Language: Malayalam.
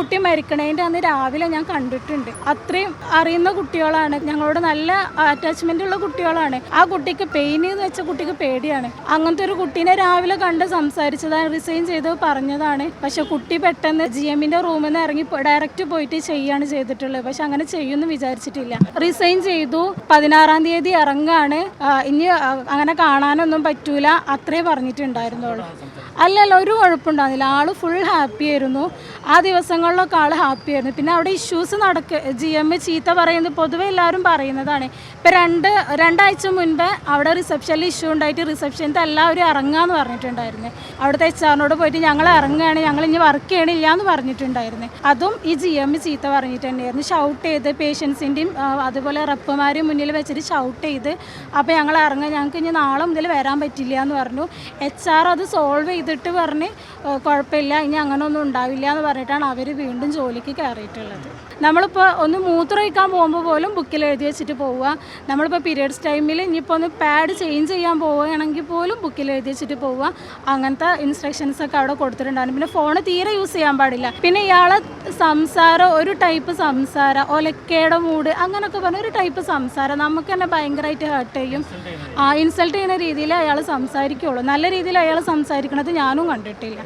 കുട്ടി മരിക്കണേന്റെ അന്ന് രാവിലെ ഞാൻ കണ്ടിട്ടുണ്ട്. അത്രയും അറിയുന്ന കുട്ടികളാണ്. ഞങ്ങളോട് നല്ല അറ്റാച്ച്മെന്റ് ഉള്ള കുട്ടികളാണ്. ആ കുട്ടിക്ക് പെയിൻ എന്ന് വെച്ച കുട്ടിക്ക് പേടിയാണ്. അങ്ങനത്തെ ഒരു കുട്ടീനെ രാവിലെ കണ്ട് സംസാരിച്ചതാണ് റിസൈൻ ചെയ്ത് പറഞ്ഞതാണ്. പക്ഷെ കുട്ടി പെട്ടെന്ന് ജി എമ്മിന്റെ റൂമിൽ നിന്ന് ഇറങ്ങി ഡയറക്റ്റ് പോയിട്ട് ചെയ്യാണ് ചെയ്തിട്ടുള്ളത്. പക്ഷെ അങ്ങനെ ചെയ്യുമെന്ന് വിചാരിച്ചിട്ടില്ല. റിസൈൻ ചെയ്തു. പതിനാറാം തീയതി ഇറങ്ങാണ്. ഇനി അങ്ങനെ കാണാനൊന്നും പറ്റൂല. അത്രേ പറഞ്ഞിട്ടുണ്ടായിരുന്നുള്ളൂ. അല്ലല്ല ഒരു കുഴപ്പമുണ്ടാകുന്നില്ല ആൾ ഫുൾ ഹാപ്പി ആയിരുന്നു. ആ ദിവസങ്ങളിലൊക്കെ ആൾ ഹാപ്പി ആയിരുന്നു. പിന്നെ അവിടെ ഇഷ്യൂസ് നടക്ക ജി എം ചീത്ത പറയുന്നത് പൊതുവെ എല്ലാവരും പറയുന്നതാണ്. ഇപ്പം രണ്ട് രണ്ടാഴ്ച മുൻപ് അവിടെ റിസപ്ഷനിൽ ഇഷ്യൂ ഉണ്ടായിട്ട് റിസപ്ഷനിൽ എല്ലാവരും ഇറങ്ങാന്ന് പറഞ്ഞിട്ടുണ്ടായിരുന്നു. അവിടുത്തെ എച്ച് ആറിനോട് പോയിട്ട് ഞങ്ങൾ ഇറങ്ങുകയാണ് ഞങ്ങൾ ഇനി വർക്ക് ചെയ്യണില്ല എന്ന് പറഞ്ഞിട്ടുണ്ടായിരുന്നു. അതും ഈ ജി എം ചീത്ത പറഞ്ഞിട്ട് തന്നെയായിരുന്നു. ഷൗട്ട് ചെയ്ത് പേഷ്യൻസിന്റെയും അതുപോലെ റപ്പുമാരെയും മുന്നിൽ വെച്ചിട്ട് ഷൗട്ട് ചെയ്ത് അപ്പോൾ ഞങ്ങൾ ഇറങ്ങുക. ഞങ്ങൾക്ക് ഇനി നാളെ മുതൽ വരാൻ പറ്റില്ല എന്ന് പറഞ്ഞു. എച്ച് ആർ അത് സോൾവ് ചെയ്തിട്ട് പറഞ്ഞ് കുഴപ്പമില്ല ഇനി അങ്ങനെ ഒന്നും ഉണ്ടാവില്ല എന്ന് പറഞ്ഞിട്ടാണ് അവർ വീണ്ടും ജോലിക്ക് കയറിയിട്ടുള്ളത്. നമ്മളിപ്പോൾ ഒന്ന് മൂത്രമൊഴിക്കാൻ പോകുമ്പോൾ പോലും ബുക്കിൽ എഴുതി വെച്ചിട്ട് പോവുക. നമ്മളിപ്പോൾ പീരിയഡ്സ് ടൈമിൽ ഇനിയിപ്പോൾ ഒന്ന് പാഡ് ചേഞ്ച് ചെയ്യാൻ പോവുകയാണെങ്കിൽ പോലും ബുക്കിൽ എഴുതി വെച്ചിട്ട് പോവുക. അങ്ങനത്തെ ഇൻസ്ട്രക്ഷൻസ് ഒക്കെ അവിടെ കൊടുത്തിട്ടുണ്ടായിരുന്നു പിന്നെ ഫോണ് തീരെ യൂസ് ചെയ്യാൻ പാടില്ല. പിന്നെ ഇയാളെ സംസാരം ഒരു ടൈപ്പ് സംസാരം ഒലക്കയുടെ മൂഡ് അങ്ങനെയൊക്കെ പറഞ്ഞ ഒരു ടൈപ്പ് സംസാരം നമുക്ക് തന്നെ ഭയങ്കരമായിട്ട് ഹേർട്ട് ചെയ്യും. ഇൻസൾട്ട് ചെയ്യുന്ന രീതിയിൽ അയാൾ സംസാരിക്കുള്ളൂ. നല്ല രീതിയിൽ അയാൾ സംസാരിക്കണത് ഞാനും കണ്ടിട്ടില്ല.